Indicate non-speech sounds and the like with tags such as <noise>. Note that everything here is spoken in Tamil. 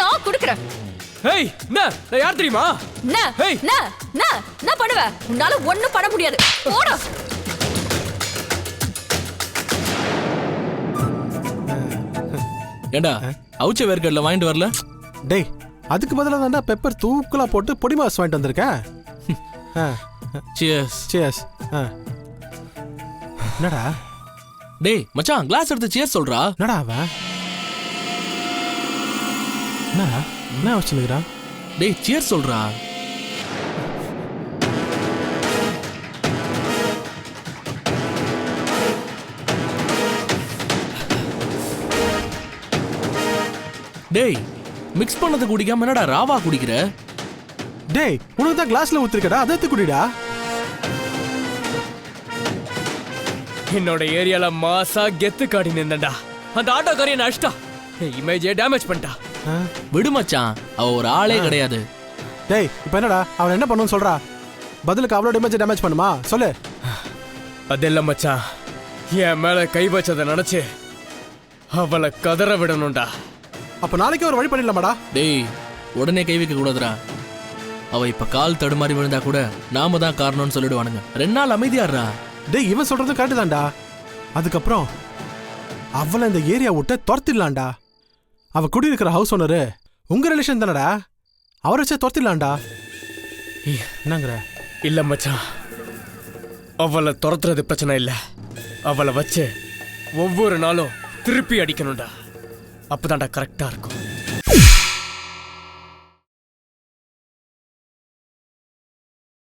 நான் குடுக்குறேன். என்ன? நான் யார் தெரியுமா? என்ன ஏய் என்ன என்ன என்ன பண்ணுவ. உன்னால ஒண்ணும் பண்ண முடியாது. போடா. ஏண்டா அவுச்ச வேர்க்கடல வாங்கிட்டு வரல? டேய் அதுக்கு பதிலாக பெப்பர் தூக்கலா போட்டு பொடி மாஸ் வாங்கிட்டு வந்திருக்கேன். <laughs> சியர்ஸ் ஆ. என்னடா? டேய் மச்சான் கிளாஸ் எடுத்து சியர்ஸ் சொல்றா. என்னடா அவன் என்னடா? என்ன வச்சுருக்கிறான் டேய் சியர்ஸ் சொல்றா. டேய் மிக்ஸ் பண்ணது குடிக்காம என்னடா ராவா குடிக்கிற? டேய் உனக்கு தான் கிளாஸ்ல ஊத்திருக்கடா அதை எடுத்து குடிடா. என்னோட ஏரியால மாசா கெத்து காட்டி நின்றா அந்த ஆட்டோக்காரி என்ன அடிச்சிட்டா என் இமேஜே டேமேஜ் பண்ணிட்டா? விடு மச்சான் அவ ஒரு ஆளே கிடையாது. டேய் இப்போ என்னடா அவன் என்ன பண்ணுன்னு சொல்றா? பதிலுக்கு அவ்வளோ டேமேஜ் டேமேஜ் பண்ணுமா? சொல்லு. அதெல்லாம் மச்சான். என் மேல கை வச்சதை நினைச்சு அவளை கதற விடணும்டா. அப்போ நாளைக்கு ஒரு வழி பண்ணிடலாமாடா? டேய் உடனே கை வைக்க கூடாதுடா அவ இப்ப கால் தடுமாறி விழுந்தா கூட நாம தான் காரணம்னு சொல்லிடுவானுங்க. ரெண்டு நாள் அமைதியாடுறா. டேய் இவன் சொல்றது கரெக்டு தான்டா அதுக்கப்புறம் அவளை இந்த ஏரியா விட்டு துரத்திடலாம்டா. அவ குடியிருக்கிற ஹவுஸ் ஓனரு உங்க ரிலேஷன் தானடா? அவரை வச்சே துரத்திடலாம்டா. என்னங்கிற? இல்ல மச்சான். அவளை துரத்துறது பிரச்சனை இல்ல. அவளை வச்சு ஒவ்வொரு நாளும் திருப்பி அடிக்கணும்டா. அப்பதான்டா கரெக்டா இருக்கும்.